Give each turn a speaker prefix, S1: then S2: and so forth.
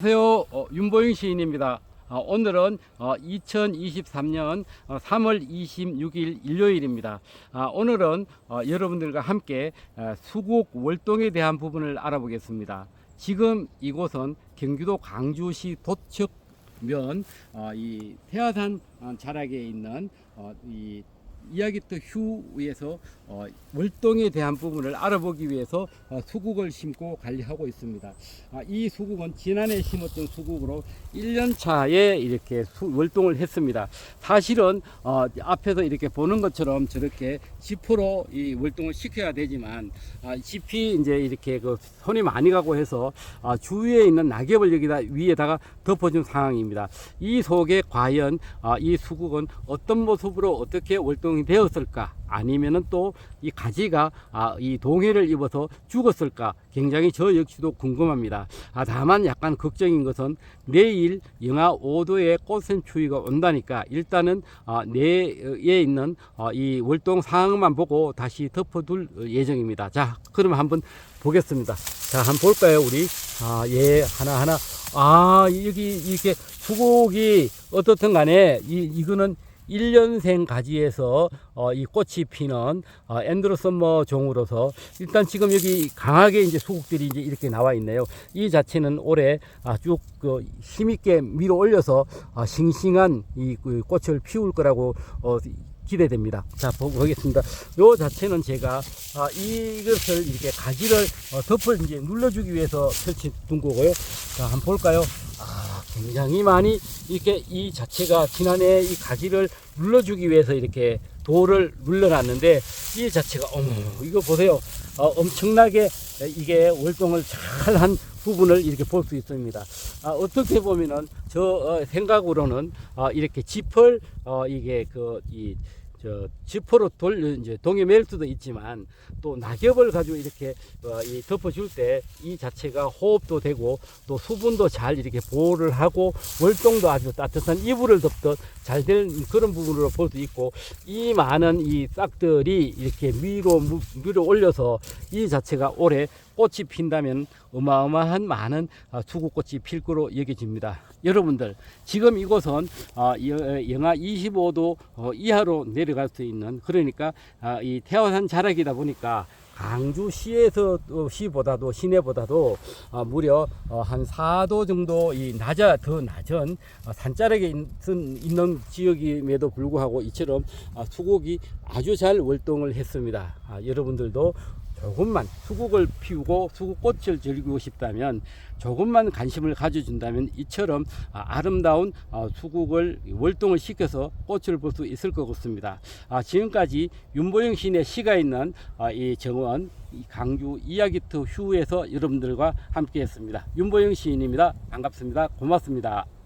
S1: 안녕하세요. 어, 윤보영 시인입니다. 어, 오늘은 어, 2023년 어, 3월 26일 일요일입니다. 아, 오늘은 어, 여러분들과 함께 어, 수국 월동에 대한 부분을 알아보겠습니다. 지금 이곳은 경기도 광주시 도척면 어, 이 태화산 어, 자락에 있는 어, 이 이야기터 휴에서 어, 월동에 대한 부분을 알아보기 위해서 어, 수국을 심고 관리하고 있습니다. 아, 이 수국은 지난해 심었던 수국으로 1년 차에 이렇게 수- 월동을 했습니다. 사실은 어, 앞에서 이렇게 보는 것처럼 저렇게 지퍼로 이 월동을 시켜야 되지만 아, 잎이 이제 이렇게 그 손이 많이 가고 해서 아, 주위에 있는 낙엽을 여기다 위에다가 덮어준 상황입니다. 이 속에 과연 아, 이 수국은 어떤 모습으로 어떻게 월동 이 되었을까? 아니면은 또 이 가지가 아, 이 동해를 입어서 죽었을까? 굉장히 저 역시도 궁금합니다. 아, 다만 약간 걱정인 것은 내일 영하 5도의 꽃샘 추위가 온다니까 일단은 아, 내에 있는 어, 이 월동 상황만 보고 다시 덮어둘 예정입니다. 자, 그러면 한번 보겠습니다. 자, 한번 볼까요, 우리? 아, 예, 하나하나. 아, 여기 이렇게 수국이 어떻든 간에 이, 이거는 1년생 가지에서 어, 이 꽃이 피는 어, 엔드로썸머 종으로서 일단 지금 여기 강하게 이제 수국들이 이제 이렇게 나와 있네요. 이 자체는 올해 아, 쭉그 힘있게 밀어 올려서 아, 싱싱한 이 그 꽃을 피울 거라고 어, 기대됩니다. 자, 보- 보겠습니다. 요 자체는 제가 아, 이것을 이렇게 가지를 어, 덮을 이제 눌러주기 위해서 설치 둔 거고요. 자, 한번 볼까요? 아, 굉장히 많이 이렇게 이 자체가 지난해 이 가지를 눌러주기 위해서 이렇게 돌을 눌러놨는데 이 자체가 어머 이거 보세요. 어, 엄청나게 이게 월동을 잘 한 부분을 이렇게 볼 수 있습니다. 아, 어떻게 보면은 저 어, 생각으로는 어, 이렇게 짚을 어, 이게 그이 저 지퍼로 돌 이제 동에 맬 수도 있지만 또 낙엽을 가지고 이렇게 어, 이 덮어줄 때 이 자체가 호흡도 되고 또 수분도 잘 이렇게 보호를 하고 월동도 아주 따뜻한 이불을 덮듯 잘될 그런 부분으로 볼 수 있고 이 많은 이 싹들이 이렇게 위로 무- 위로 올려서 이 자체가 올해 꽃이 핀다면 어마어마한 많은 아, 수국꽃이 필 거로 여겨집니다. 여러분들 지금 이곳은 아, 여- 영하 25도 어, 이하로 내려갈 수 있는 그러니까 아, 이 태화산 자락이다 보니까 강주시에서 또 시보다도 시내보다도 어, 무려 어, 한 4도 정도 이 낮아 더 낮은 어, 산자락에 있는, 있는 지역임에도 불구하고 이처럼 아, 수국이 아주 잘 월동을 했습니다. 아, 여러분들도 조금만 수국을 피우고 수국꽃을 즐기고 싶다면 조금만 관심을 가져준다면 이처럼 아, 아름다운 어, 수국을 월동을 시켜서 꽃을 볼 수 있을 것 같습니다. 아, 지금까지 윤보영 시인의 시가 있는 아, 이 정원 이 강주 이야기터 휴에서 여러분들과 함께했습니다. 윤보영 시인입니다. 반갑습니다. 고맙습니다.